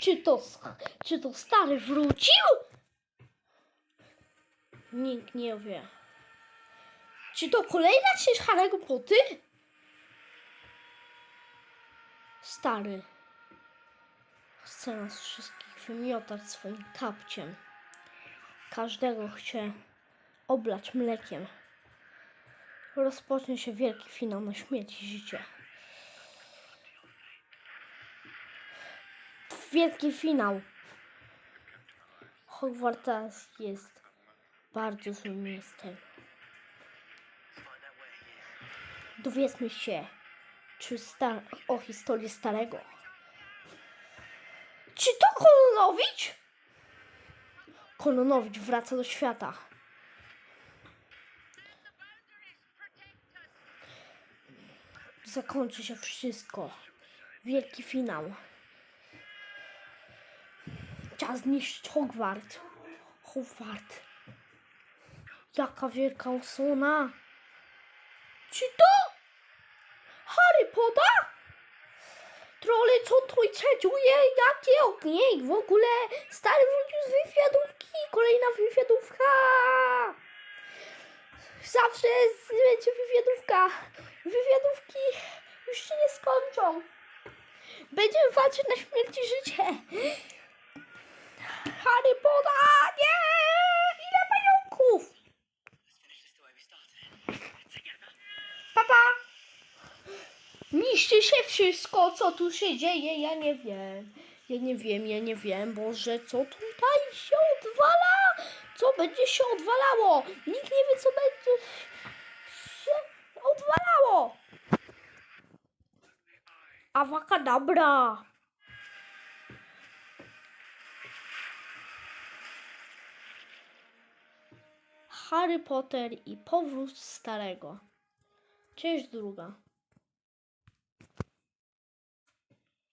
Czy to, czy to stary wrócił? Nikt nie wie. Czy to kolejna część Harry'ego Poty? Stary. Chce nas wszystkich wymiotać swoim kapciem. Każdego chce oblać mlekiem. Rozpocznie się wielki finał na śmierć i życie. Wielki finał. Hogwarts jest bardzo złym miejscem. Dowiedzmy się czy sta- o historii starego. Czy to Kononowicz? Kononowicz wraca do świata. Zakończy się wszystko. Wielki finał. Czas zniszczyć Hogwart. Hogwart. Jaka wielka osłona. Czy to Harry Potter? Trole, co tu czeczuje? Jakie ognie? W ogóle stary wrócił z wywiadówki. Kolejna wywiadówka. Zawsze będzie wywiadówka. Wywiadówki już się nie skończą. Będziemy walczyć na śmierć i życie. Harry Potter! Nie! Ile pająków! Papa! Niszczy się wszystko, co tu się dzieje, ja nie wiem. Ja nie wiem, ja nie wiem, Boże, co tutaj się odwala? Co będzie się odwalało? Nikt nie wie, co będzie się odwalało. Awakadabra. Harry Potter i powrót starego. Część druga.